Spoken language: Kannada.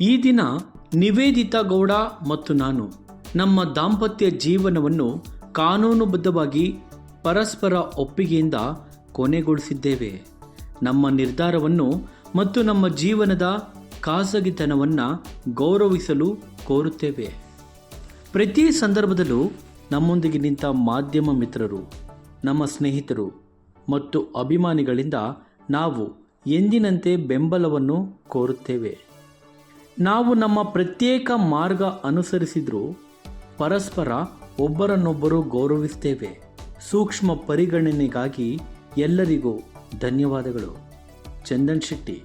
ಈ ದಿನ ನಿವೇದಿತಾ ಗೌಡ ಮತ್ತು ನಾನು ನಮ್ಮ ದಾಂಪತ್ಯ ಜೀವನವನ್ನು ಕಾನೂನುಬದ್ಧವಾಗಿ ಪರಸ್ಪರ ಒಪ್ಪಿಗೆಯಿಂದ ಕೊನೆಗೊಳಿಸಿದ್ದೇವೆ. ನಮ್ಮ ನಿರ್ಧಾರವನ್ನು ಮತ್ತು ನಮ್ಮ ಜೀವನದ ಖಾಸಗಿತನವನ್ನು ಗೌರವಿಸಲು ಕೋರುತ್ತೇವೆ. ಪ್ರತಿ ಸಂದರ್ಭದಲ್ಲೂ ನಮ್ಮೊಂದಿಗೆ ನಿಂತ ಮಾಧ್ಯಮ ಮಿತ್ರರು, ನಮ್ಮ ಸ್ನೇಹಿತರು ಮತ್ತು ಅಭಿಮಾನಿಗಳಿಂದ ನಾವು ಎಂದಿನಂತೆ ಬೆಂಬಲವನ್ನು ಕೋರುತ್ತೇವೆ. ನಾವು ನಮ್ಮ ಪ್ರತ್ಯೇಕ ಮಾರ್ಗ ಅನುಸರಿಸಿದರೂ ಪರಸ್ಪರ ಒಬ್ಬರನ್ನೊಬ್ಬರು ಗೌರವಿಸ್ತೇವೆ. ಸೂಕ್ಷ್ಮ ಪರಿಗಣನೆಗಾಗಿ ಎಲ್ಲರಿಗೂ ಧನ್ಯವಾದಗಳು. ಚಂದನ್ ಶೆಟ್ಟಿ.